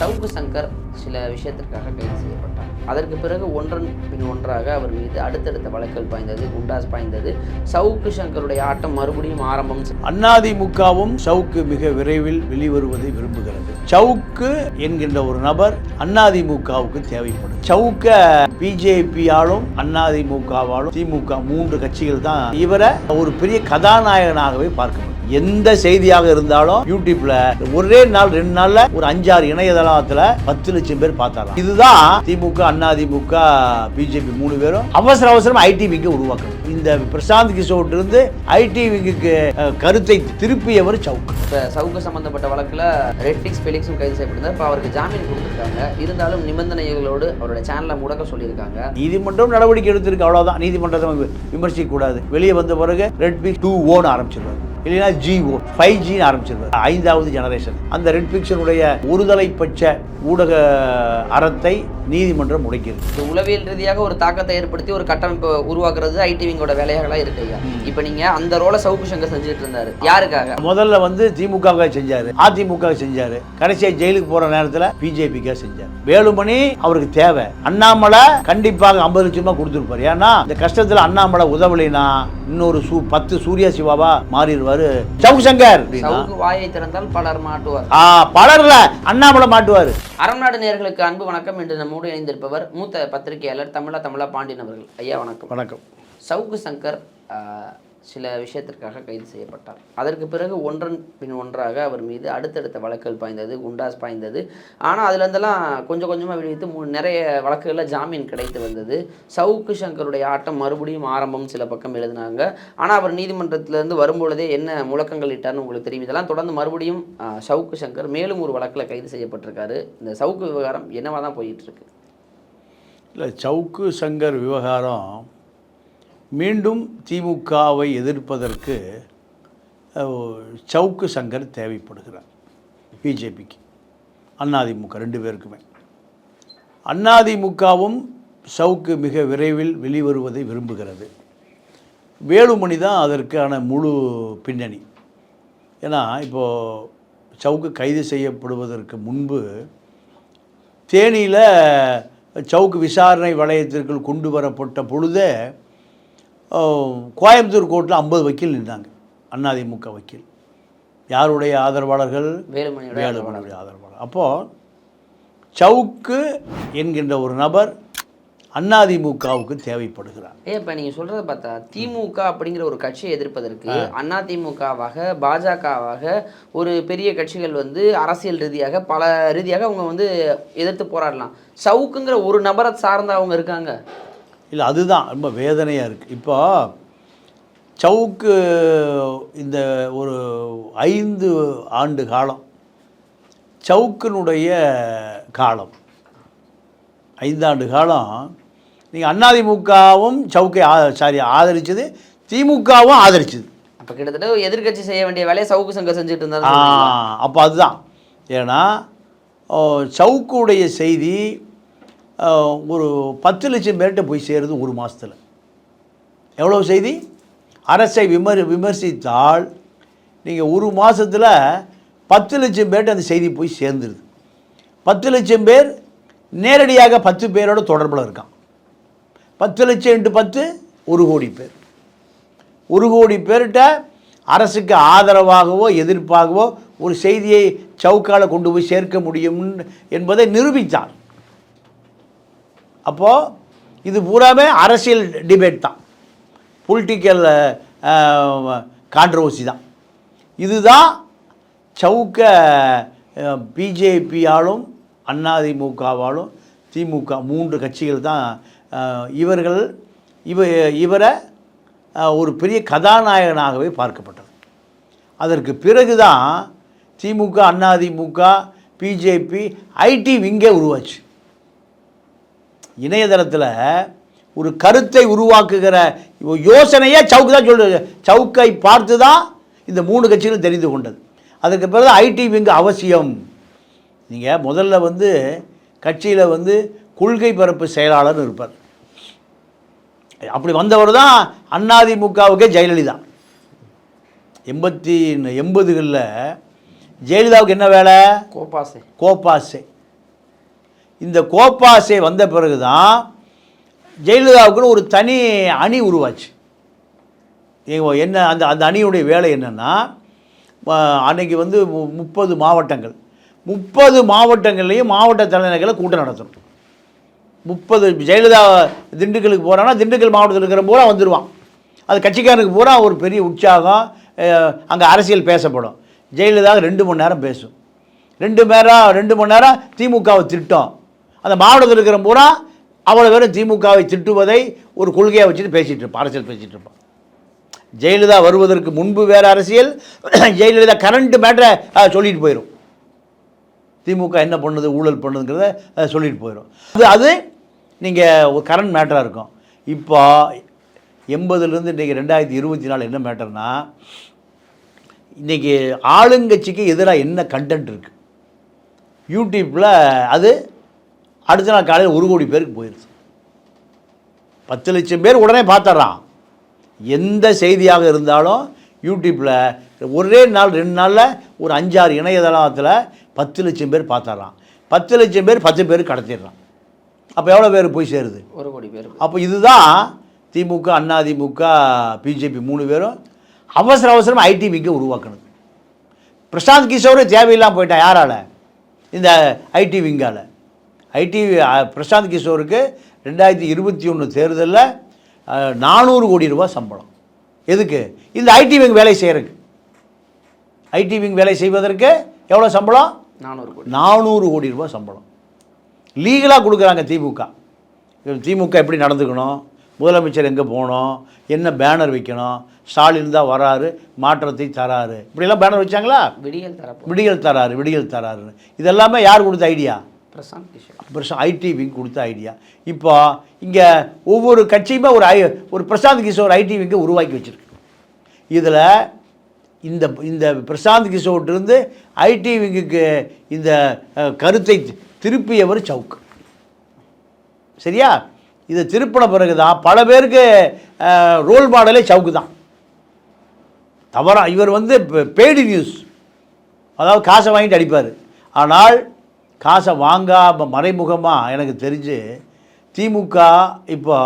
சவுக்கு சங்கர் சில விஷயத்திற்காக கைது செய்யப்பட்டார். அதற்கு பிறகு ஒன்றன் பின் ஒன்றாக அவர் மீது அடுத்தடுத்த வழக்குகள் பாய்ந்தது குண்டாஸ் பாய்ந்தது. சவுக்கு சங்கருடைய ஆட்டம் மறுபடியும் ஆரம்பம் அண்ணாதிமுகவும் சவுக்கு மிக விரைவில் வெளிவருவதை விரும்புகிறது. சவுக்கு என்கின்ற ஒரு நபர் அண்ணாதிமுகவுக்கு தேவைப்படும். சவுக்க பிஜேபியாலும் அண்ணாதிமுகவாலும் திமுக மூன்று கட்சிகள் தான் இவரை ஒரு பெரிய கதாநாயகனாகவே பார்க்க எந்த செய்தியாக இருந்தாலும் யூடியூப்ல ஒரே நாள் ரெண்டு நாள்ல ஒரு அஞ்சாறு இணையதளத்துல பத்து லட்சம் பேர் பார்த்தாராம் இதுதான் திமுக அதிமுக பிஜேபி மூணு பேரும் அவசர அவசரம் ஐடி விங்க உருவாக்கணும் இந்த பிரசாந்த் கிஷோர் இருந்து ஐடி விங்குக்கு கருத்தை திருப்பியவர் இப்போ சவுக்கு சம்பந்தப்பட்ட வழக்கில் ரெட்ஃபிக்ஸ் ஃபெலிக்ஸும் கைது செய்யப்பட்டிருந்தார் இப்போ அவருக்கு ஜாமீன் கொடுத்துருக்காங்க. இருந்தாலும் நிபந்தனைகளோடு அவரோட சேனலை முடக்க சொல்லியிருக்காங்க. நீதிமன்றம் நடவடிக்கை எடுத்திருக்கு. அவ்வளவுதான். நீதிமன்றத்தை விமர்சிக்க கூடாது. வெளியே வந்த பிறகு ரெட் பிக்ஸ் டூ ஓன்னு ஆரம்பிச்சிருவாரு. இல்லைன்னா ஜி ஓ ஃபைவ் ஜின்னு ஆரம்பிச்சிருவாரு ஐந்தாவது ஜெனரேஷன் அந்த ரெட் பிக்சனுடைய ஒருதலை பட்ச ஊடக அறத்தை நீதிமன்றம் இந்த உளவியல் ரீதியாக ஒரு தாக்கத்தை ஏற்படுத்தி ஒரு கட்டமைப்பு உருவாக்குறது ஐடிவிங்கோட வேலைகளாக இருக்கு இப்போ நீங்கள் அந்த ரோலை சவுக்கு சங்கர் செஞ்சுட்டு இருந்தாரு. யாருக்காக? முதல்ல வந்து திமுகவுக்காக செஞ்சாரு. அதிமுக செஞ்சாரு. கடைசியா ஜெயிலுக்கு போற நேரத்துல பிஜேபிக்காக செஞ்சாரு. வேலுமணி அவருக்கு தேவை. அண்ணாமலை கண்டிப்பாக ஐம்பது லட்சம் ரூபாய் கொடுத்துருப்பாரு. ஏன்னா இந்த கஷ்டத்துல அண்ணாமலை உதவலைனா இன்னொரு சூ பத்து சூர்யா சிவாவா மாறிடுவாரு. சவுக்கு சங்கர். வாயை திறந்தால் பலர் மாட்டுவார். ஆ, பலர்ல அண்ணாமலை மாட்டுவாரு. அறம்நாடு நேயர்களுக்கு அன்பு வணக்கம். என்று நம்மோடு இணைந்திருப்பவர் மூத்த பத்திரிகையாளர் தமிழா தமிழா பாண்டியன் அவர்கள். ஐயா வணக்கம். வணக்கம். சவுக்கு சங்கர் ஆஹ், சில விஷயத்திற்காக கைது செய்யப்பட்டார். அதற்கு பிறகு ஒன்றன் பின் ஒன்றாக அவர் மீது அடுத்தடுத்த வழக்குகள் பாய்ந்தது குண்டாஸ் பாய்ந்தது. ஆனால் அதுலேருந்தெல்லாம் கொஞ்சம் கொஞ்சமாக விடுவித்து மூ நிறைய வழக்குகளில் ஜாமீன் கிடைத்து வந்தது. சவுக்கு சங்கருடைய ஆட்டம் மறுபடியும் ஆரம்பம் சில பக்கம் எழுதினாங்க. ஆனால் அவர் நீதிமன்றத்திலேருந்து வரும்பொழுதே என்ன முழக்கங்கள் இட்டார்னு உங்களுக்கு தெரியும். இதெல்லாம் தொடர்ந்து மறுபடியும் சவுக்கு சங்கர் மேலும் ஒரு வழக்கில் கைது செய்யப்பட்டிருக்காரு. இந்த சவுக்கு விவகாரம் என்னவாக தான் போயிட்டுருக்கு இல்லை சவுக்கு சங்கர் விவகாரம் மீண்டும் திமுகவை எதிர்ப்பதற்கு சவுக்கு சங்கர் தேவைப்படுகிறார் பிஜேபிக்கு. அதிமுக ரெண்டு பேருக்குமே. அதிமுகவும் சவுக்கு மிக விரைவில் வெளிவருவதை விரும்புகிறது. வேலுமணி தான் அதற்கான முழு பின்னணி. ஏன்னா இப்போது சவுக்கு கைது செய்யப்படுவதற்கு முன்பு தேனியில் சவுக்கு விசாரணை வளையத்திற்குள் கொண்டு வரப்பட்ட பொழுதே கோயம்புத்தூர் கோர்ட்டில் ஐம்பது வக்கீல் நின்றாங்க. அதிமுக வக்கீல். யாருடைய ஆதரவாளர்கள்? வேலுமணியோட வேலுமணியுடைய ஆதரவாளர். அப்போது சவுக்கு என்கின்ற ஒரு நபர் அதிமுகவுக்கு தேவைப்படுகிறார். ஏன் இப்போ நீங்கள் சொல்கிறத பார்த்தா திமுக அப்படிங்கிற ஒரு கட்சியை எதிர்ப்பதற்கு அண்ணா திமுகவாக பாஜகவாக ஒரு பெரிய கட்சிகள் வந்து அரசியல் ரீதியாக பல ரீதியாக அவங்க வந்து எதிர்த்து போராடலாம். சவுக்குங்கிற ஒரு நபரை சார்ந்த அவங்க இருக்காங்க. இல்லை அதுதான். ரொம்ப வேதனையாக இருக்குது இப்போ சவுக்கு இந்த ஒரு ஐந்து ஆண்டு காலம் சவுக்கினுடைய காலம். ஐந்தாண்டு காலம் நீங்கள் அதிமுகவும் சவுக்கை ஆ சாரி ஆதரிச்சது திமுகவும் ஆதரிச்சது. அப்போ கிட்டத்தட்ட எதிர்க்கட்சி செய்ய வேண்டிய வேலையை சவுக்கு சங்கம் செஞ்சுட்டு இருந்தாரு அப்போ அதுதான். ஏன்னா சவுக்குடைய செய்தி ஒரு பத்து லட்சம் பேர்கிட்ட போய் சேருது ஒரு மாதத்தில் எவ்வளோ செய்தி? அரசை விமர் விமர்சித்தால் நீங்கள் ஒரு மாதத்தில் பத்து லட்சம் பேர்கிட்ட அந்த செய்தி போய் சேர்ந்துருது. பத்து லட்சம் பேர் நேரடியாக பத்து பேரோட தொடர்பில் இருக்கான். பத்து லட்சம் இன்ட்டு பத்து ஒரு கோடி பேர். ஒரு கோடி பேர்கிட்ட அரசுக்கு ஆதரவாகவோ எதிர்ப்பாகவோ ஒரு செய்தியை சவுக்கால கொண்டு போய் சேர்க்க முடியும் என்பதை நிரூபித்தார் அப்போது இது பூராமே அரசியல் டிபேட் தான். பொலிட்டிக்கல் கான்ட்ரவர்சி தான். இதுதான் சவுக்க பிஜேபியாலும் அதிமுகவாலும் திமுக மூன்று கட்சிகள் தான் இவர்கள் இவ இவரை ஒரு பெரிய கதாநாயகனாகவே பார்க்கப்பட்டது. அதற்கு பிறகு தான் திமுக அதிமுக பிஜேபி ஐடி விங்கே உருவாச்சு. இணையதளத்தில் ஒரு கருத்தை உருவாக்குகிற யோசனையே சவுக்கு தான் சொல்லுது சவுக்கை பார்த்து தான் இந்த மூணு கட்சிகளும் தெரிந்து கொண்டது. அதுக்கு பிறகு ஐடி விங்கு அவசியம். நீங்கள் முதல்ல வந்து கட்சியில் வந்து கொள்கை பரப்பு செயலாளர் இருப்பார். அப்படி வந்தவர் தான் அதிமுகவுக்கே ஜெயலலிதா. எண்பத்தி எண்பதுகளில் ஜெயலலிதாவுக்கு என்ன வேலை? கோபாசே. கோபாசே. இந்த கோப்பாசை வந்த பிறகு தான் ஜெயலலிதாவுக்குன்னு ஒரு தனி அணி உருவாச்சு. இவங்க என்ன அந்த அந்த அணியுடைய வேலை என்னென்னா அன்னைக்கு வந்து மு- முப்பது மாவட்டங்கள். முப்பது மாவட்டங்கள்லேயும் மாவட்ட தலைநகர்களை கூட்டம் நடத்தணும். முப்பது ஜெயலலிதா திண்டுக்கலுக்கு போகிறான்னா திண்டுக்கல் மாவட்டத்தில் இருக்கிற பூரா வந்துடுவான் அது கட்சிக்காரனுக்கு பூரா ஒரு பெரிய உற்சாகம் அங்கே அரசியல் பேசப்படும். ஜெயலலிதா ரெண்டு மணி நேரம் பேசும். ரெண்டு நேரம் ரெண்டு மணி நேரம் திமுகவை திட்டம் அந்த மாவட்டத்தில் இருக்கிற பூரா அவ்வளோ பேரும் திமுகவை திட்டுவதை ஒரு கொள்கையாக வச்சுட்டு பேசிகிட்டு இருப்பான் அரசியல் பேசிகிட்டு இருப்பான் ஜெயலலிதா வருவதற்கு முன்பு வேறு அரசியல் ஜெயலலிதா கரண்ட் மேட்டரை சொல்லிட்டு போயிடும் திமுக என்ன பண்ணுது ஊழல் பண்ணுதுங்கிறத சொல்லிட்டு போயிடும் அது அது நீங்கள் ஒரு கரண்ட் மேட்டராக இருக்கும். இப்போ எண்பதுலேருந்து இன்றைக்கி ரெண்டாயிரத்தி இருபத்தி நாலு என்ன மேட்டர்னா இன்றைக்கி ஆளுங்கட்சிக்கு எதிராக என்ன கண்டென்ட் இருக்குது யூடியூப்பில் அது அடுத்த நாள் காலையில் ஒரு கோடி பேருக்கு போயிடுச்சு பத்து லட்சம் பேர் உடனே பார்த்துட்றான். எந்த செய்தியாக இருந்தாலும் யூடியூப்பில் ஒரே நாள் ரெண்டு நாளில் ஒரு அஞ்சாறு இணையதளத்தில் பத்து லட்சம் பேர் பார்த்துட்றான். பத்து லட்சம் பேர் பத்து பேர் கடத்திடுறான். அப்போ எவ்வளோ பேர் போய் சேருது? ஒரு கோடி பேர் அப்போ இதுதான் திமுக அதிமுக பிஜேபி மூணு பேரும் அவசர அவசரம் ஐடி விங்கை உருவாக்கணும் பிரசாந்த் கிஷோர் தேவையில்லாமல் போயிட்டான் யாரால்? இந்த ஐடி விங்கால். ஐடி பிரசாந்த் கிஷோருக்கு ரெண்டாயிரத்தி இருபத்தி ஒன்று தேர்தலில் நானூறு கோடி ரூபாய் சம்பளம். எதுக்கு? இந்த ஐடி விங் வேலை செய்கிறதுக்கு ஐடி விங் வேலை செய்வதற்கு எவ்வளோ சம்பளம்? நானூறு கோடி. நானூறு கோடி ரூபாய் சம்பளம். லீகலாக கொடுக்குறாங்க திமுக. திமுக எப்படி நடந்துக்கணும்? முதலமைச்சர் எங்கே போகணும்? என்ன பேனர் வைக்கணும்? ஸ்டாலின் தான் வராரு மாற்றத்தை தராரு. இப்படிலாம் பேனர் வச்சாங்களா? விடியல் தரப்போ விடியல் தராரு விடியல் தராரு இதெல்லாமே யார் கொடுத்த ஐடியா? பிரசாந்த் கிஷோர். பெருசாக ஐடி விங் கொடுத்த ஐடியா இப்போ இங்கே ஒவ்வொரு கட்சியுமே ஒரு ஐ ஒரு பிரசாந்த் கிஷோர் ஐடி விங்கை உருவாக்கி வச்சுருக்கு. இதில் இந்த இந்த பிரசாந்த் கிஷோர்ட்டிருந்து ஐடி விங்குக்கு இந்த கருத்தை திருப்பியவர் சவுக். சரியா? இதை திருப்பின பிறகு தான் பல பேருக்கு ரோல் மாடலே சவுக்கு தான். தவறா இவர் வந்து பெய்டு நியூஸ் அதாவது காசை வாங்கிட்டு அடிப்பார். ஆனால் காசை வாங்காம மறைமுகமாக எனக்கு தெரிஞ்சு திமுக இப்போ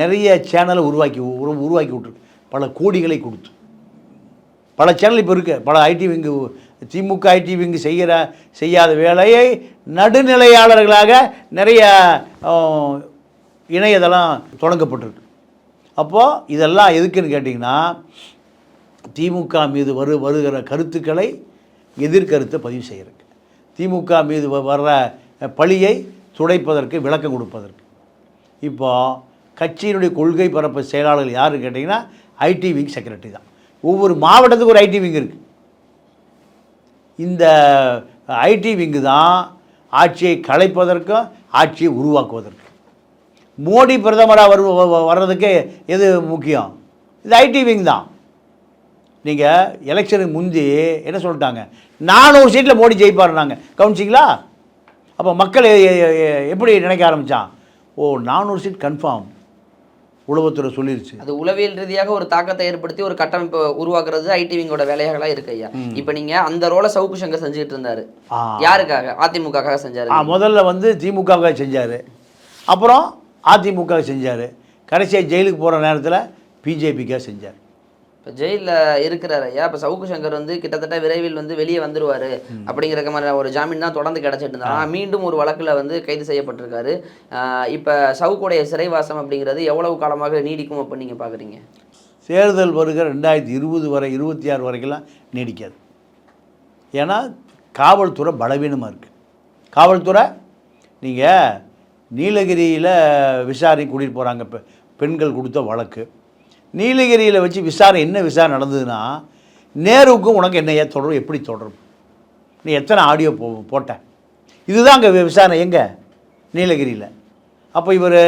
நிறைய சேனலை உருவாக்கி உருவாக்கி விட்ருக்கு பல கோடிகளை கொடுத்து. பல சேனல் இப்போ இருக்குது பல IT wing DMK IT wing செய்கிற செய்யாத வேலையை நடுநிலையாளர்களாக நிறைய இணையதெல்லாம் தொடங்கப்பட்டிருக்கு. அப்போது இதெல்லாம் எதுக்குன்னு கேட்டிங்கன்னா திமுக மீது வரு வருகிற கருத்துக்களை எதிர்கருத்தை பதிவு செய்கிறதுக்கு திமுக மீது வ- வர்ற பழியை துடைப்பதற்கு விளக்கம் கொடுப்பதற்கு. இப்போ கட்சியினுடைய கொள்கை பரப்பு செயலாளர்கள் யாருன்னு கேட்டிங்கன்னா ஐடி விங் செக்ரட்டரி தான். ஒவ்வொரு மாவட்டத்துக்கு ஒரு ஐடி விங் இருக்குது இந்த ஐடி விங்கு தான் ஆட்சியை கலைப்பதற்கும் ஆட்சியை உருவாக்குவதற்கு மோடி பிரதமராக வரு வ- வர்றதுக்கு எது முக்கியம்? இது ஐடி விங் தான். நீங்கள் எலெக்ஷனுக்கு முந்தி என்ன சொல்லிட்டாங்க? நானூறு சீட்டில் மோடி ஜெயிப்பாருனாங்க கவனிச்சிங்களா? அப்போ மக்கள் எப்படி நினைக்க ஆரம்பித்தான் ஓ நானூறு சீட் கன்ஃபார்ம் உளவுத்துறை சொல்லிருச்சு. அது உளவியல் ரீதியாக ஒரு தாக்கத்தை ஏற்படுத்தி ஒரு கட்டமைப்பை உருவாக்குறது ஐடி விங்கோட வேலையாக இருக்கு ஐயா. இப்போ நீங்க அந்த ரோலை சவுக்கு சங்கர் செஞ்சுட்டு இருந்தாரு. யாருக்காக? அதிமுகக்காக செஞ்சாரு. முதல்ல வந்து திமுகவுக்காக செஞ்சார். அப்புறம் அதிமுக செஞ்சார். கடைசியாக ஜெயிலுக்கு போகிற நேரத்தில் பிஜேபிக்காக செஞ்சார். இப்போ ஜெயிலில் இருக்கிறாரு ஐயா. இப்போ சவுக்கு சங்கர் வந்து கிட்டத்தட்ட விரைவில் வந்து வெளியே வந்துருவாரு. அப்படிங்கிற மாதிரி ஒரு ஜாமீன் தான் தொடர்ந்து கிடைச்சிட்டு இருந்தா ஆனா, மீண்டும் ஒரு வழக்குல வந்து கைது செய்யப்பட்டிருக்காரு. இப்போ சவுக்குடைய சிறைவாசம் அப்படிங்கிறது எவ்வளவு காலமாக நீடிக்கும் அப்படின்னு நீங்க பாக்குறீங்க? தேர்தல் வருகிற ரெண்டாயிரத்தி இருபது வரை இருபத்தி ஆறு வரைக்கெல்லாம் நீடிக்காது. ஏன்னா காவல்துறை பலவீனமாக இருக்குது காவல்துறை நீங்கள் நீலகிரியில் விசாரணை கூட்டிகிட்டு போகிறாங்க பெண்கள் கொடுத்த வழக்கு. நீலகிரியில் வச்சு விசாரணை என்ன விசாரணை நடந்ததுன்னா நேருவுக்கும் உனக்கு என்ன தொடரும் எப்படி தொடரும்? நீ எத்தனை ஆடியோ போ போட்ட? இதுதான் அங்கே விசாரணை எங்கே? நீலகிரியில். அப்போ இவர்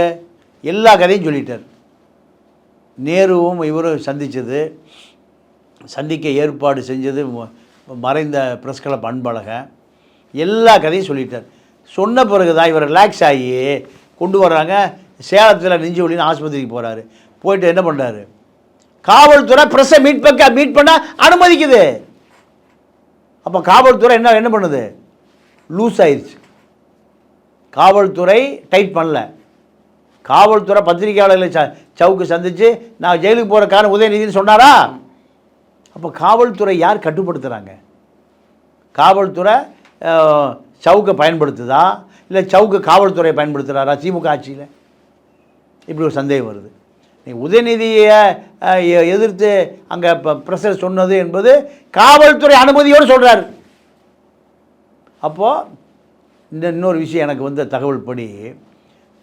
எல்லா கதையும் சொல்லிட்டார். நேருவும் இவரும் சந்தித்தது சந்திக்க ஏற்பாடு செஞ்சது மறைந்த ப்ரெஸ் கிளப் அன்பழகன் எல்லா கதையும் சொல்லிட்டார். சொன்ன பிறகு தான் இவர் ரிலாக்ஸ் ஆகி கொண்டு வர்றாங்க சேலத்தில் நெஞ்சு ஒளின்னு ஆஸ்பத்திரிக்கு போகிறாரு போயிட்டு என்ன பண்ணுறாரு காவல்துறை ப்ரெஸ்ஸை மீட் பண்ண மீட் பண்ண அனுமதிக்குது. அப்போ காவல்துறை என்ன என்ன பண்ணுது? லூஸ் ஆயிடுச்சு காவல்துறை டைட் பண்ணல. காவல்துறை பத்திரிகையாளர்களை ச சவுக்கு சந்தித்து நான் ஜெயிலுக்கு போகிற காரணம் உதயநிதினு சொன்னாரா? அப்போ காவல்துறை யார் கட்டுப்படுத்துகிறாங்க காவல்துறை சவுக்கை பயன்படுத்துதா? இல்லை சவுக்கு காவல்துறையை பயன்படுத்துகிறாரா திமுக ஆட்சியில்? இப்படி ஒரு சந்தேகம் வருது. உதயநிதியை எ- எதிர்த்து அங்கே பிரசர் சொன்னது என்பது காவல்துறை அனுமதியோடு சொல்கிறார் அப்போது இந்த இன்னொரு விஷயம் எனக்கு வந்த தகவல் படி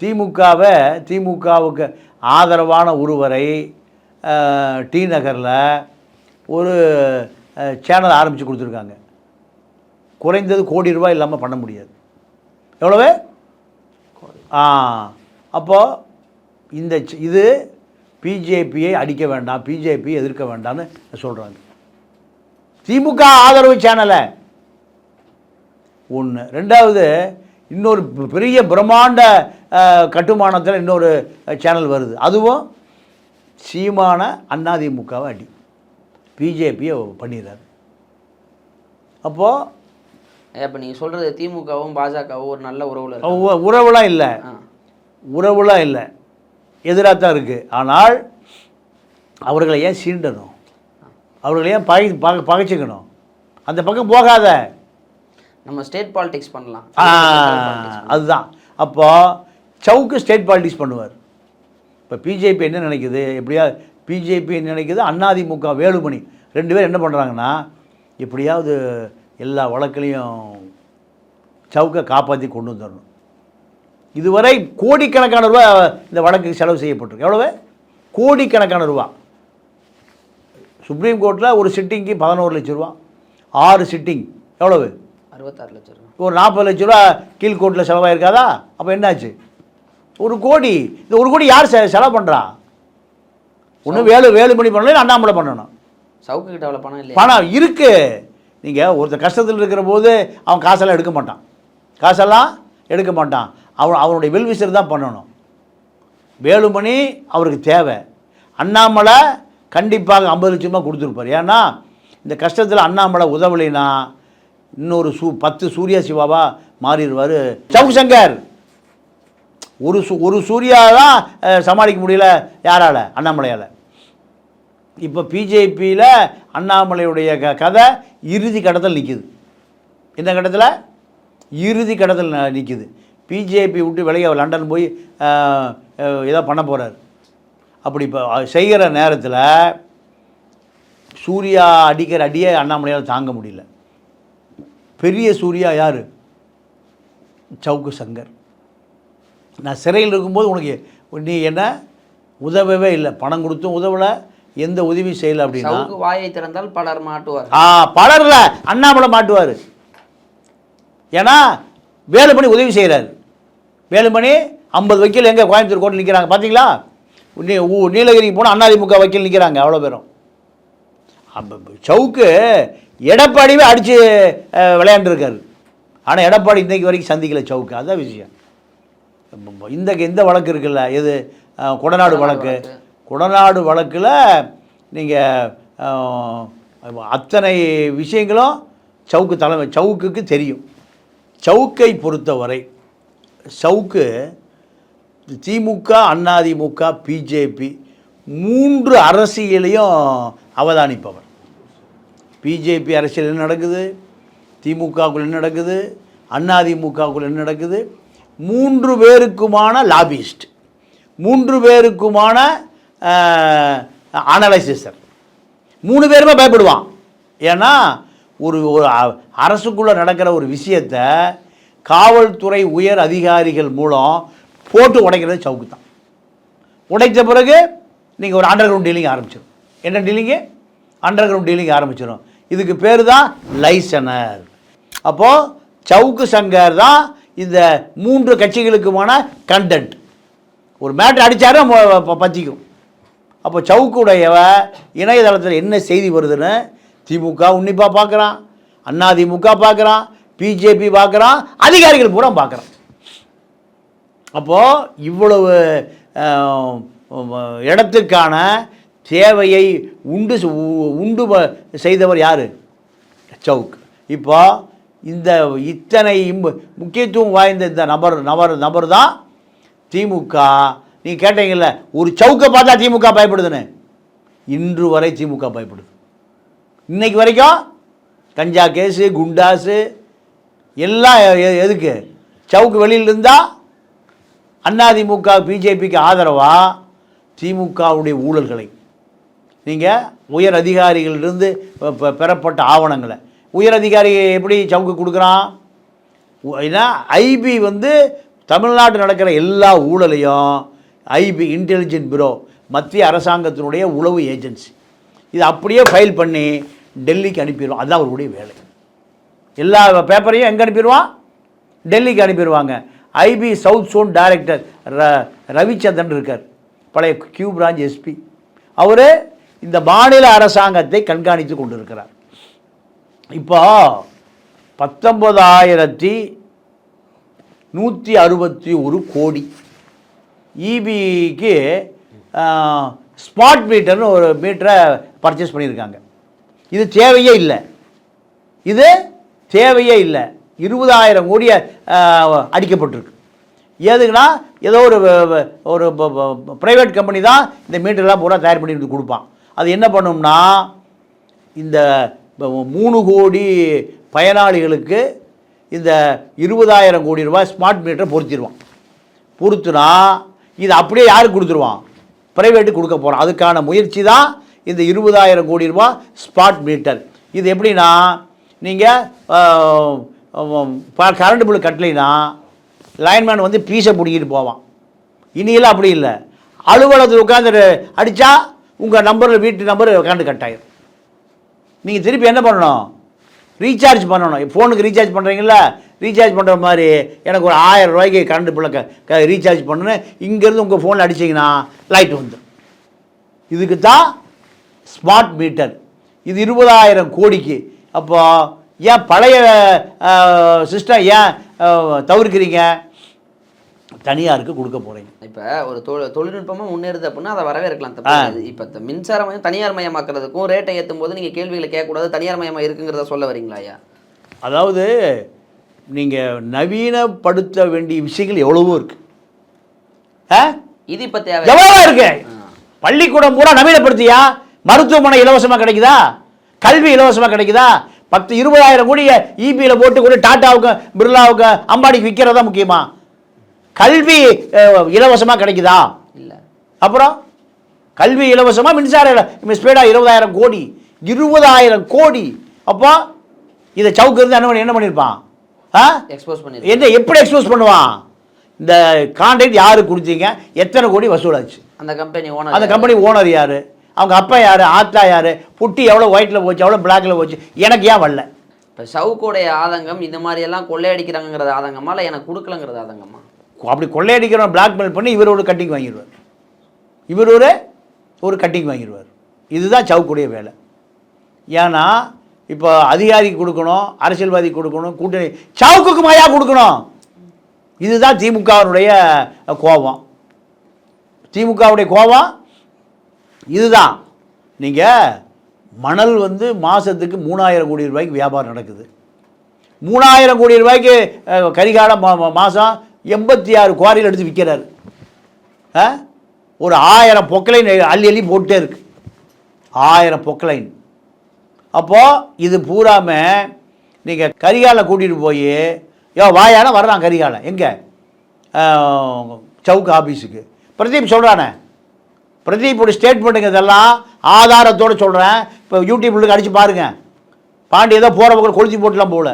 திமுகவை திமுகவுக்கு ஆதரவான ஒருவரை டி நகரில் ஒரு சேனல் ஆரம்பித்து கொடுத்துருக்காங்க. குறைந்தது கோடி ரூபாய் இல்லாமல் பண்ண முடியாது. எவ்வளவு? ஆ அப்போது இந்த இது பிஜேபியை அடிக்க வேண்டாம் பிஜேபி எதிர்க்க வேண்டாம்னு சொல்கிறாங்க திமுக ஆதரவு சேனலை ஒன்று ரெண்டாவது இன்னொரு பெரிய பிரம்மாண்ட கட்டுமானத்தில் இன்னொரு சேனல் வருது. அதுவும் சீமான அண்ணாதிமுகவை அடி. பிஜேபியை பண்ணிடுறாரு. அப்போது இப்போ நீங்கள் சொல்கிறது திமுகவும் பாஜகவும் ஒரு நல்ல உறவுல. உறவுலாம் இல்லை. உறவுலாம் இல்லை. எதிராக தான் இருக்குது ஆனால் அவர்களை ஏன் சீண்டணும்? அவர்களை ஏன் பகை பகை பகைச்சிக்கணும்? அந்த பக்கம் போகாத. நம்ம ஸ்டேட் பாலிடிக்ஸ் பண்ணலாம். அதுதான். அப்போ சவுக்கு ஸ்டேட் பாலிட்டிக்ஸ் பண்ணுவார். இப்போ பிஜேபி என்ன நினைக்குது? எப்படியா பிஜேபி என்ன நினைக்குது? அண்ணாதிமுக வேலுமணி ரெண்டு பேரும் என்ன பண்ணுறாங்கன்னா எப்படியாவது எல்லா வழக்குலையும் சவுக்கை காப்பாற்றி கொண்டு வந்துடணும். இதுவரை கோடிக்கணக்கான ரூபா இந்த வழக்குக்கு செலவு செய்யப்பட்டிருக்கு. எவ்வளவு? கோடிக்கணக்கான ரூபா சுப்ரீம் கோர்ட்டில் ஒரு சிட்டிங்க்கு பதினோரு லட்ச ரூபா ஆறு சிட்டிங். எவ்வளவு? அறுபத்தாறு லட்சம் ரூபா ஒரு நாற்பது லட்ச ரூபா கீழ்கோர்ட்டில் செலவாயிருக்காதா? அப்போ என்னாச்சு? ஒரு கோடி. இந்த ஒரு கோடி யார் செலவு பண்ணுறா ஒன்று வேலு வேலுமணி பண்ணணும் இல்லை அண்ணாமலை பண்ணணும்? சவுக்கு கிட்ட அவ்வளோ பணம் இல்லையா. பணம் இருக்கு. நீங்கள் ஒருத்தர் கஷ்டத்தில் இருக்கிற போது அவன் காசெல்லாம் எடுக்க மாட்டான். காசெல்லாம் எடுக்க மாட்டான். அவர் அவனுடைய வெல்விசர் தான் பண்ணணும். வேலுமணி அவருக்கு தேவை. அண்ணாமலை கண்டிப்பாக ஐம்பது லட்சமாக கொடுத்துருப்பார். ஏன்னா இந்த கஷ்டத்தில் அண்ணாமலை உதவலைனா இன்னொரு சூ பத்து சூர்யா சிவாவா மாறிடுவார். சவுக் சங்கர்! ஒரு சு ஒரு சூர்யா தான் சமாளிக்க முடியல யாரால்? அண்ணாமலையால். இப்போ பிஜேபியில் அண்ணாமலையுடைய க கதை இறுதி கட்டத்தில் நிற்கிது இந்த கட்டத்தில்? இறுதி கட்டத்தில் நிற்கிது பிஜேபி விட்டு வெளியே லண்டன் போய் ஏதோ பண்ண போகிறார் அப்படி இப்போ செய்கிற நேரத்தில் சூர்யா அடிக்கிற அடியை அண்ணாமலையால் தாங்க முடியல. பெரிய சூர்யா யார்? சவுக்கு சங்கர். நான் சிறையில் இருக்கும்போது உனக்கு நீ என்ன? உதவவே இல்லை. பணம் கொடுத்தும் உதவலை. எந்த உதவி செய்யலை அப்படின்னா வாயை திறந்தால் பலர் மாட்டுவார். ஆ பலர்ல அண்ணாமலை மாட்டுவார். ஏன்னா வேலுமணி உதவி செய்கிறாரு வேலுமணி ஐம்பது வக்கீல் எங்கே கோயம்புத்தூர் கோர்ட்டில் நிற்கிறாங்க பார்த்தீங்களா நீ நீலகிரிக்கு போனால் அண்ணாதிமுக வக்கீல் நிற்கிறாங்க அவ்வளோ பேரும். சவுக்கு எடப்பாடியே அடித்து விளையாண்டுருக்காரு. ஆனால் எடப்பாடி இன்னைக்கு வரைக்கும் சந்திக்கல சவுக்கு. அதுதான் விஷயம். இந்த இந்த வழக்கு இருக்குல்ல எது? கொடநாடு வழக்கு. கொடநாடு வழக்கில் நீங்கள் அத்தனை விஷயங்களும் சவுக்கு தலைமை சவுக்குக்கு தெரியும். சவுக்கை பொறுத்தவரை சவுக்கு திமுக அதிமுக பிஜேபி மூன்று அரசியலையும் அவதானிப்பவர். பிஜேபி அரசியல் என்ன நடக்குது? திமுகவுக்குள் என்ன நடக்குது? அதிமுகவுக்குள் என்ன நடக்குது? மூன்று பேருக்குமான லாபிஸ்ட் மூன்று பேருக்குமான அனலைசிசர் மூணு பேருமே பயப்படுவான். ஏன்னா ஒரு ஒரு அ- அரசுக்குள்ளே நடக்கிற ஒரு விஷயத்தை காவல்துறை உயர் அதிகாரிகள் மூலம் போட்டு உடைக்கிறது சவுக்கு தான் உடைத்த பிறகு நீங்கள் ஒரு அண்டர் கிரவுண்ட் டீலிங் ஆரம்பிச்சிடும் என்ன டீலிங்கு அண்டர் கிரவுண்ட் டீலிங் ஆரம்பிச்சிடும் இதுக்கு பேர் தான் லைசனர். அப்போது சவுக்கு சங்கர் தான் இந்த மூன்று கட்சிகளுக்குமான கண்டென்ட் ஒரு மேட்ரு அடித்தாரும் பற்றிக்கும் அப்போ சவுக்குடையவ இணையதளத்தில் என்ன செய்தி வருதுன்னு திமுக உன்னிப்பாக பார்க்குறான் அண்ணா திமுக பார்க்குறான் பிஜேபி பார்க்குறான் அதிகாரிகள் பூரா பார்க்குறான். அப்போது இவ்வளவு இடத்துக்கான தேவையை உண்டு உண்டு வ- செய்தவர் யார்? சவுக் இப்போ இந்த இத்தனை முக்கியத்துவம் வாய்ந்த இந்த நபர் நபர் நபர் தான் திமுக. நீ கேட்டீங்கல்ல ஒரு சவுக்கை பார்த்தா திமுக பயப்படுதுன்னு. இன்று வரை திமுக பயப்படுது. இன்னைக்கு வரைக்கும் கஞ்சா கேஸு குண்டாஸு எல்லாம் எதுக்கு? சவுக்கு வெளியில் இருந்தால் அதிமுக பிஜேபிக்கு ஆதரவாக திமுகவுடைய ஊழல்களை. நீங்கள் உயர் அதிகாரிகளிலிருந்து பெ- பெறப்பட்ட ஆவணங்களை. உயர் அதிகாரி எப்படி சவுக்கு கொடுக்குறான்? ஏன்னா ஐபி வந்து தமிழ்நாட்டு நடக்கிற எல்லா ஊழலையும் ஐபி இன்டெலிஜென்ட் பியூரோ மத்திய அரசாங்கத்தினுடைய உளவு ஏஜென்சி. இது அப்படியே ஃபைல் பண்ணி டெல்லிக்கு அனுப்பிடுவோம் அதுதான் அவருடைய வேலை. எல்லா பேப்பரையும் எங்கே அனுப்பிடுவான்? டெல்லிக்கு அனுப்பிடுவாங்க. ஐபி சவுத் சோன் டைரக்டர் ர ரவிச்சந்திரன் இருக்கார். பழைய கியூ பிரான்ச் எஸ்பி அவர் இந்த மாநில அரசாங்கத்தை கண்காணித்து கொண்டிருக்கிறார். இப்போ பத்தொன்பதாயிரத்தி நூற்றி அறுபத்தி ஒரு கோடி. இபிக்கு ஸ்மார்ட் மீட்டர்னு ஒரு மீட்டரை பர்ச்சேஸ் பண்ணியிருக்காங்க. இது தேவையே இல்லை. இது தேவையே இல்லை. இருபதாயிரம் கோடியை அடிக்கப்பட்டிருக்கு. எதுக்குன்னா ஏதோ ஒரு ஒரு ப்ரைவேட் கம்பெனி தான் இந்த மீட்டர்லாம் பூரா தயார் பண்ணி வந்து கொடுப்பான். அது என்ன பண்ணும்னா இந்த மூணு கோடி பயனாளிகளுக்கு இந்த இருபதாயிரம் கோடி ரூபாய் ஸ்மார்ட் மீட்டரை பொருத்திடுவான் பொறுத்துனா இது அப்படியே யாருக்கு கொடுத்துருவான்? ப்ரைவேட்டுக்கு கொடுக்க போகிறான் அதுக்கான முயற்சி தான் இந்த இருபதாயிரம் கோடி ரூபாய் ஸ்மார்ட் மீட்டர் இது எப்படின்னா நீங்கள் கரண்ட் பில் கட்டலைன்னா லைன்மேன் வந்து பீஸை பிடிக்கிட்டு போவான். இனியெல்லாம் அப்படி இல்லை. அலுவலகத்தில் உட்காந்து அடித்தா உங்கள் நம்பர் வீட்டு நம்பர் கரண்ட் கட் ஆகிடும் நீங்கள் திருப்பி என்ன பண்ணணும்? ரீசார்ஜ் பண்ணணும். ஃபோனுக்கு ரீசார்ஜ் பண்ணுறீங்களா ரீசார்ஜ் பண்ணுற மாதிரி எனக்கு ஒரு ஆயிரம் ரூபாய்க்கு கரண்ட் பில்லை க க ரீசார்ஜ் பண்ணுன்னு இங்கேருந்து உங்கள் ஃபோனில் அடிச்சிங்கன்னா லைட் வந்துடும் இதுக்கு தான் ஸ்மார்ட் மீட்டர் இது இருபதாயிரம் கோடிக்கு அப்போ ஏன் பழைய சிஸ்டம் ஏன் தவிர்க்கிறீங்க? தனியாருக்கு கொடுக்க போகிறீங்க இப்போ ஒரு தொ- தொழில்நுட்பமாக முன்னேறுது அப்படின்னா அதை வரவேற்கலாம் தப்பு. இப்போ மின்சாரம் தனியார் மயமாக்குறதுக்கும் ரேட்டை ஏற்றும் போது நீங்கள் கேள்விகளை கேட்கக்கூடாது தனியார் மயமா இருக்குங்கிறத சொல்ல வரீங்களா ஐயா? அதாவது நீங்கள் நவீனப்படுத்த வேண்டிய விஷயங்கள் எவ்வளவோ இருக்குது ஆ? இது இப்போ தேவை. எவ்வளவோ இருக்கு. பள்ளிக்கூடம் பூரா நவீனப்படுத்தியா? மருத்துவமனை இலவசமாக கிடைக்குதா? கல்வி இலவசமாக கிடைக்குதா? பத்து இருபதாயிரம் கோடி இபியில் போட்டு கூட டாட்டாவுக்கு பிர்லாவுக்கு அம்பானிக்கு விற்கிறதா முக்கியமா? கல்வி இலவசமாக கிடைக்குதா? இல்லை. அப்புறம்? கல்வி இலவசமாக மின்சார ஸ்பீடாக இருபதாயிரம் கோடி இருபதாயிரம் கோடி. அப்போ இதை சவுக்கு இருந்து என்ன பண்ணி என்ன பண்ணியிருப்பான் ஆ? எக்ஸ்போஸ் பண்ணி என்ன எப்படி எக்ஸ்போஸ் பண்ணுவான்? இந்த கான்ட்ராக்ட் யாருக்கு கொடுத்தீங்க? எத்தனை கோடி வசூலாச்சு? அந்த கம்பெனி ஓனர் அந்த கம்பெனி ஓனர் யார்? அவங்க அப்பா யார் ஆத்தா யார் புட்டி எவ்வளோ ஒயிட்டில் போச்சு எவ்வளோ பிளாக்ல போச்சு எனக்கு ஏன் வரல? இப்போ ஷவுக்கோடைய ஆதங்கம் இந்த மாதிரி எல்லாம் கொள்ளையடிக்கிறாங்கிறது ஆதங்கமா இல்லை எனக்கு கொடுக்கலங்கிறது ஆதங்கமா? அப்படி கொள்ளையடிக்கிறவன் பிளாக்மெயில் பண்ணி இவர் ஒரு கட்டிங் வாங்கிடுவார் இவர் ஒரு ஒரு கட்டிங் வாங்கிடுவார் இதுதான் சவுக்குடைய வேலை. ஏன்னா இப்போ அதிகாரிக்கு கொடுக்கணும் அரசியல்வாதி கொடுக்கணும் கூட்டணி சவுக்குக்கு மாயா கொடுக்கணும். இதுதான் திமுகவினுடைய கோபம். திமுகவுடைய கோபம் இதுதான். நீங்கள் மணல் வந்து மாதத்துக்கு மூணாயிரம் கோடி ரூபாய்க்கு வியாபாரம் நடக்குது. மூணாயிரம் கோடி ரூபாய்க்கு அஹ், கரிகாலம் மா மா- மாதம் எண்பத்தி ஆறு குவாரியில் எடுத்து விற்கிறார் ஆ? ஒரு ஆயிரம் பொக்கலைன் அள்ளி அள்ளி போட்டே இருக்கு. ஆயிரம் பொக்கலைன். அப்போது இது பூராம நீங்கள் கரிகாலை கூட்டிகிட்டு போய் யோ வாயான வர்றான் கரிகாலை எங்கே? சவுக்கு ஆஃபீஸுக்கு பிரதீப் சொல்கிறானே பிரதீப்போட ஸ்டேட்மெண்ட்டுங்க இதெல்லாம் ஆதாரத்தோடு சொல்கிறேன் இப்போ யூடியூப்ல அடித்து பாருங்கள் பாண்டி ஏதோ போகிற பக்கம் கொளுத்தி போட்டுலாம் போகல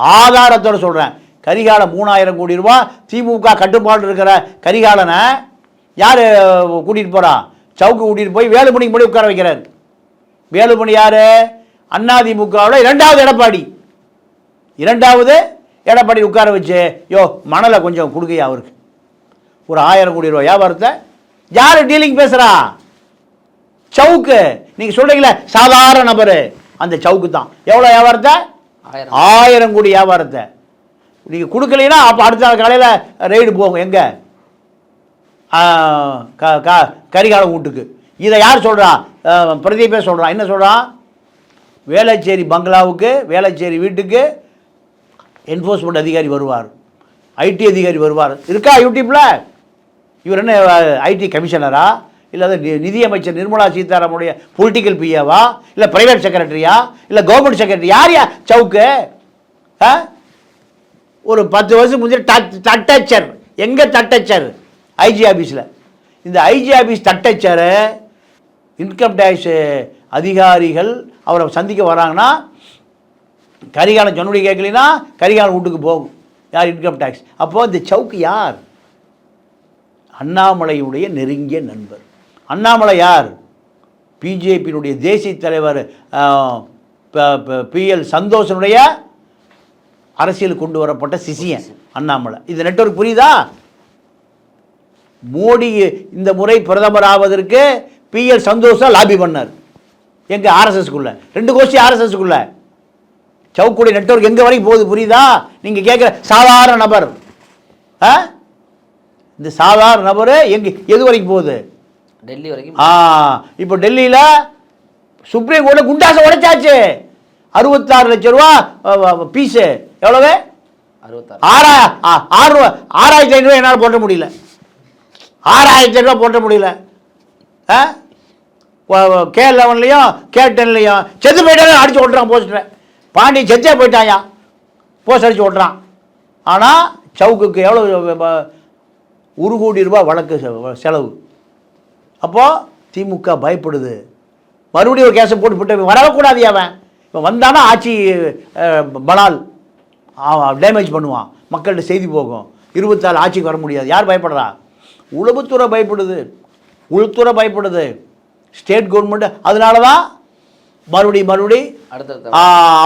ஆதாரத்தோடு சொல்கிறேன் கரிகாலம் மூணாயிரம் கோடி ரூபா திமுக கட்டுப்பாடு இருக்கிற கரிகாலனை யார் கூட்டிகிட்டு போகிறா சவுக்கு கூட்டிகிட்டு போய் வேலுமணிக்கு முன்னாடி உட்கார வைக்கிறார். வேலுமணி யார்? அதிமுகவில் இரண்டாவது எடப்பாடி. இரண்டாவது எடப்பாடி உட்கார வச்சு யோ மணலை கொஞ்சம் கொடுக்கையா அவருக்கு. ஒரு ஆயிரம் கோடி ரூபா வியாபாரத்தை யார் டீலிங் பேசுகிறா சவுக்கு. நீங்கள் சொல்கிறீங்களே சாதாரண நபர். அந்த சவுக்கு தான் எவ்வளோ வியாபாரத்தை? ஆயிரம். கோடி வியாபாரத்தை. நீங்கள் கொடுக்கலைன்னா அப்போ அடுத்த நாள் காலையில் ரெய்டு போகும். எங்கே? கரிகாலம் வீட்டுக்கு. இதை யார் சொல்கிறா பிரதீபே சொல்கிறான் என்ன சொல்கிறான் வேளச்சேரி பங்களாவுக்கு வேளச்சேரி வீட்டுக்கு என்ஃபோர்ஸ்மெண்ட் அதிகாரி வருவார். ஐடி அதிகாரி வருவார். இருக்கா யூடியூப்பில் இவர் என்ன ஐடி கமிஷனரா? இல்லை நிதியமைச்சர் நிர்மலா சீதாராமனுடைய பொலிட்டிக்கல் பிஏவா இல்லை பிரைவேட் செக்ரட்டரியா இல்லை கவர்மெண்ட் செக்ரட்டரி யார் யா? சவுக்கு? ஆ? ஒரு பத்து வருஷம் முன்னாடி தட்டச்சர். எங்கே தட்டச்சர்? ஐஜி ஆஃபீஸில் இந்த ஐஜி ஆஃபீஸ் தட்டச்சர் இன்கம் டேக்ஸ் அதிகாரிகள் அவரை சந்திக்க வராங்கன்னா கரிகாலம் சொன்னபடி கேட்கலைன்னா கரிகாலம் வீட்டுக்கு போகும். யார் இன்கம் டேக்ஸ் அப்போது இந்த சவுக்கு யார்? அண்ணாமலையுடைய நெருங்கிய நண்பர். அண்ணாமலை யார்? பிஜேபியினுடைய தேசிய தலைவர் பிஎல் சந்தோஷனுடைய அரசியல் கொண்டு வரப்பட்ட சிசியன் அண்ணாமலை. இது நெட்வொர்க் புரியுதா? மோடி இந்த முறை பிரதமர் ஆவதற்கு பிஎல் சந்தோஷா லாபி பண்ணார். எங்கள் ஆர்எஸ்எஸ்க்குள்ள? ரெண்டு கோஷ்டி ஆர்எஸ்எஸ்க்குள்ள. சவுக்குடைய நெட்வொர்க் எங்கே வரைக்கும் போகுது புரியுதா? நீங்கள் கேட்குற சாதாரண நபர். ஆ? இந்த சாதாரண நபர் எங்க எது வரைக்கும் போகுது? டெல்லி வரைக்கும் ஆ இப்போ டெல்லியில் சுப்ரீம் கோர்ட்டில் குண்டாசை உடைச்சாச்சு. அறுபத்தாறு லட்ச ரூபா பீஸு. எவ்வளவு? ஆறா ஆறு ரூபா ஆறாயிரத்தி ஐநூறுவா என்னால் போட்ட முடியல. ஆறாயிரத்தி ஐநூறுவா போட்ட முடியல. ஆ? கே லெவன்லையும் கே டென்லையும் செத்து போயிட்டாலும் அடிச்சு ஓட்டுறான் போஸ்டரை பாண்டி செத்தே போயிட்டாயா? போஸ்ட் அடிச்சு ஓட்டுறான் ஆனால் சவுக்குக்கு எவ்வளோ ஒரு கோடி ரூபாய் வழக்கு செலவு. அப்போது திமுக பயப்படுது. மறுபடியும் ஒரு கேஸை போட்டு போட்டு வரக்கூடாது அவன். இப்போ வந்தானா ஆட்சி பலால் டேமேஜ் பண்ணுவான். மக்கள்கிட்ட செய்தி போகும். இருபத்தாறு ஆட்சிக்கு வர முடியாது. யார் பயப்படுறா? உளவுத்துறை பயப்படுது. உள்துறை பயப்படுது. ஸ்டேட் கவர்மெண்ட் அதனால தான் மறுபடி மறுபடி அடுத்தடுத்த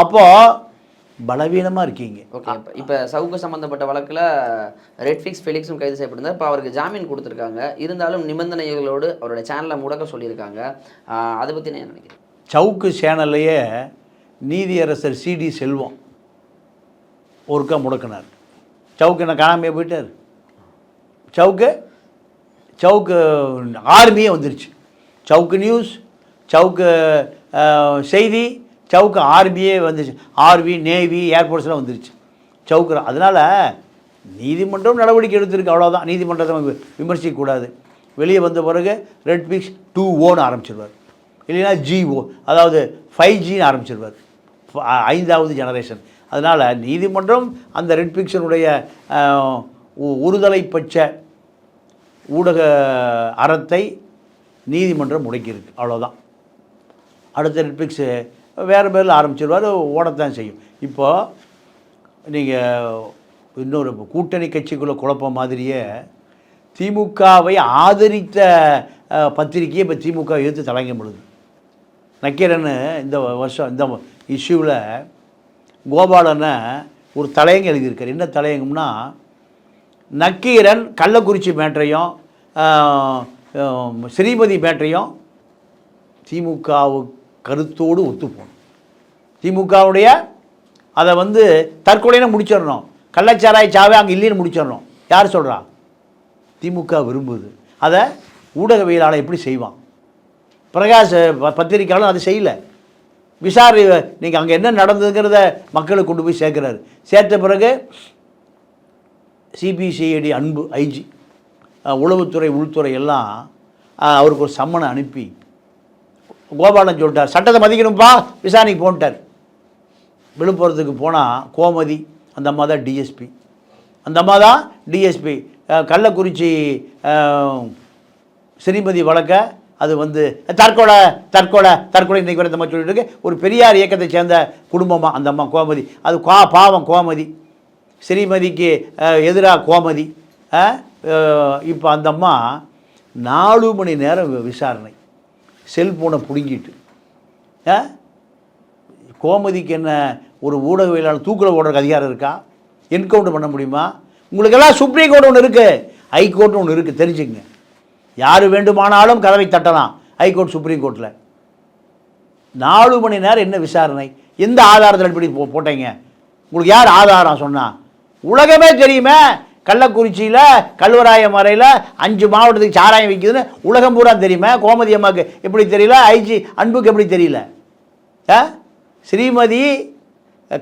அப்போது பலவீனமாக இருக்கீங்க. ஓகே இப்போ இப்போ சவுக்கு சம்மந்தப்பட்ட வழக்கில் ரெட்ஃபிக்ஸ் ஃபெலிக்ஸும் கைது செய்யப்பட்டிருந்தார். இப்போ அவருக்கு ஜாமீன் கொடுத்துருக்காங்க. இருந்தாலும் நிபந்தனைகளோடு அவரோட சேனலை முடக்க சொல்லியிருக்காங்க. அதை பற்றி நான் நினைக்கிறேன் சவுக்கு சேனல்லையே நீதியரசர் சிடி செல்வம் ஒருக்கா முடக்கினார். சவுக்கு என்ன காணாமையே போயிட்டார்? சவுக்கு? சவுக்கு ஆர்மியே வந்துருச்சு. சவுக்கு நியூஸ் சவுக்கு செய்தி சவுக்கு ஆர்மியே வந்துச்சு. ஆர்வி நேவி ஏர்ஃபோர்ஸ்லாம் வந்துருச்சு. சவுக்கு அதனால் நீதிமன்றம் நடவடிக்கை எடுத்திருக்கு அவ்வளோதான் நீதிமன்றத்தை விமர்சிக்கக்கூடாது. வெளியே வந்த பிறகு ரெட் பிக்ஸ் டூ ஓன்னு ஆரம்பிச்சிருவார். இல்லைன்னா ஜிஓ அதாவது ஃபைவ் ஜின்னு ஆரம்பிச்சிருவார். ஐந்தாவது ஜெனரேஷன் அதனால் நீதிமன்றம் அந்த ரெட் பிக்ஸனுடைய ஒருதலை பட்ச ஊடக அறத்தை நீதிமன்றம் முடக்கியிருக்கு. அவ்வளோதான் அடுத்த நெட்ஃப்ளிக்ஸு வேறு பேரில் ஆரம்பிச்சிருவார் ஓடத்தான் செய்யும். இப்போது நீங்கள் இன்னொரு கூட்டணி கட்சிக்குள்ளே குழப்பம் மாதிரியே திமுகவை ஆதரித்த பத்திரிகையை பத்திரிக்கையை இப்போ திமுக எதிர்த்து தலைங்க முடியுது நக்கீரன் இந்த வருஷம் இந்த இஷ்யூவில் கோபாலனை ஒரு தலையங்க எழுதியிருக்கார். என்ன தலையங்கம்னா நக்கீரன் கள்ளக்குறிச்சி மேட்டையும் ஸ்ரீமதி மேட்டையும் திமுகவு கருத்தோடு ஒத்துப்போம். திமுகவுடைய அதை வந்து தற்கொலைன்னு முடிச்சிடணும். கள்ளச்சாராய சாவே அங்கே இல்லைன்னு முடிச்சிடணும். யார் சொல்கிறா திமுக விரும்புது. அதை ஊடகவியலாளர் எப்படி செய்வான்? பிரகாஷ் ப- பத்திரிக்கையாளர் அதை செய்யலை. விசாரி நீங்கள் அங்கே என்ன நடந்ததுங்கிறத மக்களுக்கு கொண்டு போய் சேர்க்குறாரு. சேர்த்த பிறகு சிபிசிஐடி அன்பு ஐஜி உளவுத்துறை உள்துறை எல்லாம் அவருக்கு ஒரு சம்மனை அனுப்பி கோபாலன் சொல்லிட்டார் சட்டத்தை மதிக்கணும்ப்பா விசாரணைக்கு போன்ட்டார். விழுப்புரத்துக்கு போனால் கோமதி அந்த அம்மா தான் டிஎஸ்பி அந்த அம்மா தான் டிஎஸ்பி கள்ளக்குறிச்சி ஸ்ரீமதி வழக்க அது வந்து தற்கொலை தற்கொலை தற்கொலை இன்றைக்கி வரை இந்த சொல்லிட்டு இருக்கு. ஒரு பெரியார் இயக்கத்தை சேர்ந்த குடும்பமாக அந்த அம்மா கோமதி. அது கா பாவம் கோமதி. ஸ்ரீமதிக்கு எதிராக கோமதி. இப்போ அந்த அம்மா நாலு மணி நேரம் விசாரணை. செல்ஃபோனை பிடுங்கிட்டு. ஆ? கோமதிக்கு என்ன ஒரு ஊடகவியலாளர் தூக்கில் ஓடுறதுக்கு அதிகாரம் இருக்கா? என்கவுண்டர் பண்ண முடியுமா? உங்களுக்கெல்லாம் சுப்ரீம் கோர்ட் ஒன்று இருக்குது ஹைகோர்ட் ஒன்று இருக்குது தெரிஞ்சுங்க யார் வேண்டுமானாலும் கதவை தட்டலாம். ஹைகோர்ட் சுப்ரீம் கோர்ட்டில் நாலு மணி நேரம் என்ன விசாரணை? எந்த ஆதாரத்தில் அடிப்படை போ போட்டீங்க? உங்களுக்கு யார் ஆதாரம் சொன்னால் உலகமே தெரியுமே. கள்ளக்குறிச்சியில் கல்வராய மறையில் அஞ்சு மாவட்டத்துக்கு சாராயம் விற்கிதுன்னு உலகம் பூரா தெரியுமா? கோமதி அம்மாவுக்கு எப்படி தெரியல? ஐஜி அன்புக்கு எப்படி தெரியல? ஆ? ஸ்ரீமதி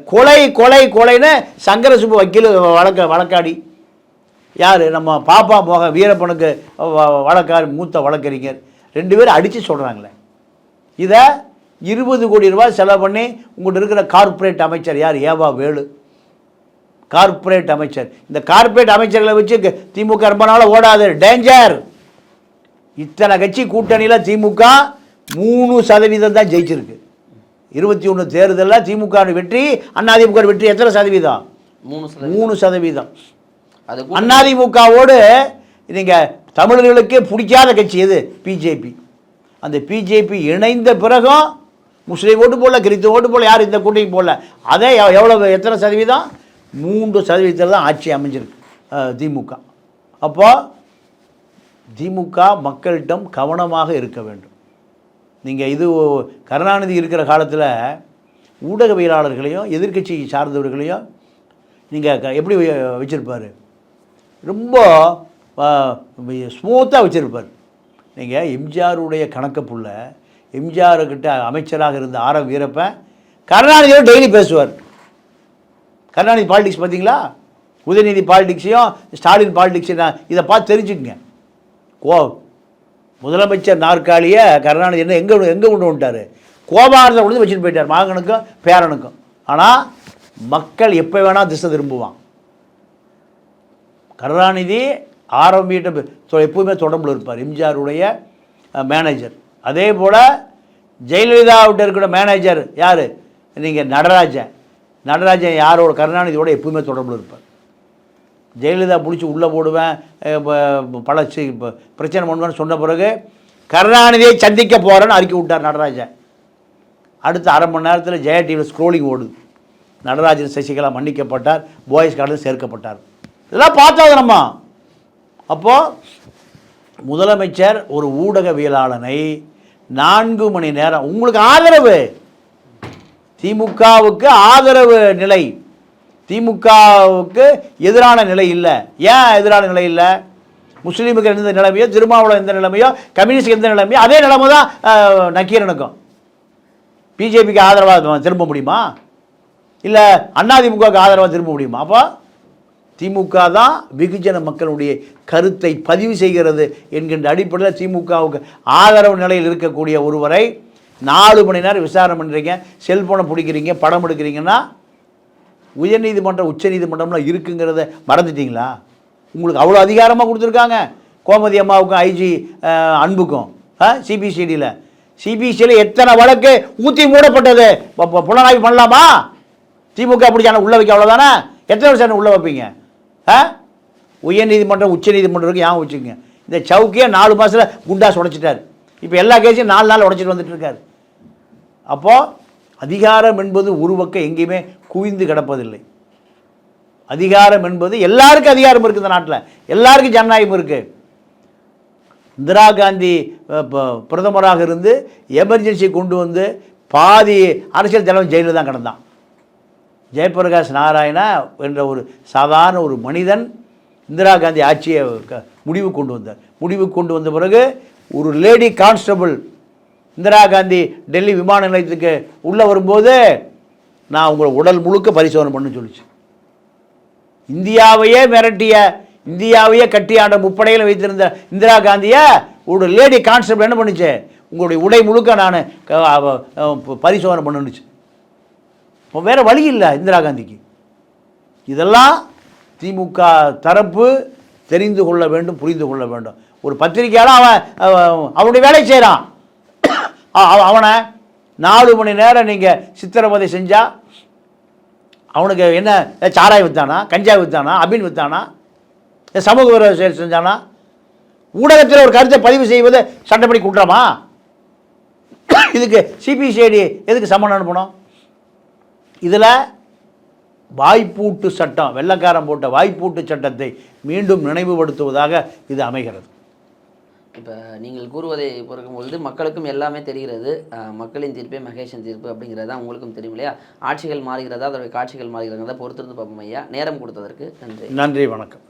கொலை கொலை கொலைன்னு சங்கரசுப்பு வக்கீல் வழக்க வழக்காடி யார்? நம்ம பாப்பா மோக வீரப்பனுக்கு வ- மூத்த வழக்கறிஞர். ரெண்டு பேரும் அடித்து சொல்கிறாங்களே இதை இருபது கோடி ரூபாய் செலவு பண்ணி உங்கள்கிட்ட இருக்கிற கார்ப்பரேட் அமைச்சர் யார்? ஏவா வேலு. கார்ப்பரேட் அமைச்சர். இந்த கார்ப்பரேட் அமைச்சர்களை வச்சு திமுக ரொம்ப நாளாக ஓடாது. டேஞ்சர் இத்தனை கட்சி கூட்டணியில் திமுக மூணு சதவீதம் தான் ஜெயிச்சிருக்கு. இருபத்தி ஒன்று தேர்தலில் திமுக வெற்றி அதிமுக வெற்றி எத்தனை சதவீதம்? மூணு மூணு சதவீதம். அது அதிமுகவோடு நீங்கள் தமிழர்களுக்கே பிடிக்காத கட்சி எது? பிஜேபி. அந்த பிஜேபி இணைந்த பிறகும் முஸ்லீம் ஓட்டு போடல கிறிஸ்துவ ஓட்டு போடல யார் இந்த கூட்டணிக்கு போடல. அதே எவ்- எவ்வளவு எத்தனை சதவீதம்? மூன்று சதவீதத்தில் தான் ஆட்சி அமைஞ்சிருக்கு. திமுக. அப்போ திமுக மக்களிடம் கவனமாக இருக்க வேண்டும். நீங்கள் இது கருணாநிதி இருக்கிற காலத்தில் ஊடகவியலாளர்களையும் எதிர்கட்சி சார்ந்தவர்களையும் நீங்கள் எப்படி வ- ரொம்ப ஸ்மூத்தாக வச்சுருப்பார். நீங்கள் எம்ஜிஆருடைய கணக்கு புள்ள எம்ஜிஆர்கிட்ட அமைச்சராக இருந்த ஆர் எம் வீரப்பன் கருணாநிதியோட டெய்லி பேசுவார். கருணாநிதி பாலிடிக்ஸ் பார்த்தீங்களா? உதயநிதி பாலிடிக்ஸையும் ஸ்டாலின் பாலிடிக்ஸையும் இதை பார்த்து தெரிஞ்சுக்கங்க. கோ முதலமைச்சர் நாற்காலியை கருணாநிதி என்ன எங்கே எங்கே கொண்டு வந்துட்டார்? கோபாரத்தை கொண்டு வச்சுட்டு போயிட்டார் மகனுக்கும் பேரனுக்கும். ஆனால் மக்கள் எப்போ வேணால் திசை திரும்புவான். கருணாநிதி ஆரம்பிட்ட எப்பவுமே தொடர்பில் இருப்பார் எம்ஜிஆருடைய மேனேஜர் அதே போல் ஜெயலலிதாவிட்ட இருக்கிற மேனேஜர் யார்? நீங்கள் நடராஜன். நடராஜன் யாரோட கருணாநிதியோட எப்பவுமே தொடர்பில் இருப்பார். ஜெயலலிதா பிடிச்சி உள்ளே போடுவேன் பல சி- பிரச்சனை பண்ணுவேன்னு சொன்ன பிறகு கருணாநிதியை சந்திக்க போகிறேன்னு அறிக்கை விட்டார் நடராஜன். அடுத்த அரை மணி நேரத்தில் ஜெயா டிவியில் ஸ்க்ரோலிங் ஓடுது. நடராஜன் சசிகலா மன்னிக்கப்பட்டார் பாய்ஸ் கார்டில் சேர்க்கப்பட்டார். இதெல்லாம் பார்த்தது நம்ம அப்போது முதலமைச்சர் ஒரு ஊடகவியலாளனை நான்கு மணி நேரம் உங்களுக்கு ஆதரவு! திமுகவுக்கு ஆதரவு நிலை. திமுகவுக்கு எதிரான நிலை இல்லை. ஏன் எதிரான நிலை இல்லை? முஸ்லீமுக்கு எந்த நிலைமையோ திருமாவளம் எந்த நிலைமையோ கம்யூனிஸ்ட் எந்த நிலைமையோ அதே நிலைமை தான் நக்கீரனுக்கும். பிஜேபிக்கு ஆதரவாக திரும்ப முடியுமா? இல்லை அதிமுகவுக்கு ஆதரவாக திரும்ப முடியுமா? அப்போ திமுக தான் வெகுஜன மக்களுடைய கருத்தை பதிவு செய்கிறது என்கின்ற அடிப்படையில் திமுகவுக்கு ஆதரவு நிலையில் இருக்கக்கூடிய ஒருவரை நாலு மணி நேரம் விசாரணை பண்ணுறீங்க செல்ஃபோனை பிடிக்கிறீங்க படம் எடுக்கிறீங்கன்னா உயர்நீதிமன்றம் உச்சநீதிமன்றம்லாம் இருக்குங்கிறத மறந்துட்டீங்களா? உங்களுக்கு அவ்வளோ அதிகாரமாக கொடுத்துருக்காங்க. கோமதி அம்மாவுக்கும் ஐஜி அன்புக்கும் சிபிசிடியில் சிபிசியில் எத்தனை வழக்கு ஊற்றி மூடப்பட்டது? ப- புலனாய்வு பண்ணலாமா? திமுக பிடிச்சான உள்ள வைக்க அவ்வளோதானே எத்தனை வருஷம் உள்ளே வைப்பீங்க? ஆ உயர்நீதிமன்றம் உச்சநீதிமன்றம் இருக்கு ஏன் வச்சுக்கோங்க? இந்த சவுக்கியை நாலு மாதத்தில் குண்டாஸ் உடைச்சிட்டார் இப்போ எல்லா கேஸையும் நாலு நாள் உடைச்சிட்டு வந்துட்டு இருக்காரு. அப்போது அதிகாரம் என்பது ஒரு பக்கம் எங்கேயுமே குவிந்து கிடப்பதில்லை. அதிகாரம் என்பது எல்லாருக்கும் அதிகாரம் இருக்குது இந்த நாட்டில். எல்லாருக்கும் ஜனநாயகம் இருக்குது இந்திரா காந்தி ப- பிரதமராக இருந்து எமர்ஜென்சி கொண்டு வந்து பாதி அரசியல் தலைவன் ஜெயிலில் தான் கிடந்தான். ஜெயபிரகாஷ் நாராயணா என்ற ஒரு சாதாரண ஒரு மனிதன் இந்திரா காந்தி ஆட்சியை க- முடிவு கொண்டு வந்தார். முடிவு கொண்டு வந்த பிறகு ஒரு லேடி கான்ஸ்டபிள் இந்திரா காந்தி டெல்லி விமான நிலையத்துக்கு உள்ளே வரும்போது நான் உங்களை உடல் முழுக்க பரிசோதனை பண்ணு சொல்லிச்சு. இந்தியாவையே மிரட்டிய இந்தியாவையே கட்டி ஆண்ட முப்படையில் வைத்திருந்த இந்திரா காந்தியை ஒரு லேடி கான்ஸ்டபிள் என்ன பண்ணுச்சு? உங்களுடைய உடை முழுக்க நான் பரிசோதனை பண்ணுச்சு வேறு வழி இல்லை இந்திரா காந்திக்கு. இதெல்லாம் திமுக தரப்பு தெரிந்து கொள்ள வேண்டும் புரிந்து கொள்ள வேண்டும். ஒரு பத்திரிகையாளர் அவன் அவனுடைய வேலை செய்கிறான் அவனை நாலு மணி நேரம் நீங்கள் சித்திரவதை செஞ்சால் அவனுக்கு என்ன சாராய் சாராயம் விற்றானா கஞ்சா விற்றானா அபின் விற்றானா ஏ, சமூக விரோத செயல் செஞ்சானா? ஊடகத்தில் ஒரு கருத்தை பதிவு செய்வது சட்டப்படி குற்றமா? இதுக்கு சிபிசிஐடி எதுக்கு சம்மன் அனுப்பணும்? இதில் வாய்ப்பூட்டு சட்டம் வெள்ளக்காரன் போட்ட வாய்ப்பூட்டு சட்டத்தை மீண்டும் நினைவுபடுத்துவதாக இது அமைகிறது. இப்போ நீங்கள் கூறுவதை பொறுக்கும்பொழுது மக்களுக்கும் எல்லாமே தெரிகிறது. மக்களின் தீர்ப்பே மகேஷன் தீர்ப்பு அப்படிங்கிறது தான் உங்களுக்கும் தெரியும் இல்லையா? ஆட்சிகள் மாறுகிறதா? அதோடைய காட்சிகள் மாறுகிறதா? பொறுத்திருந்து பார்ப்போம் ஐயா. நேரம் கொடுத்ததற்கு நன்றி. நன்றி வணக்கம்.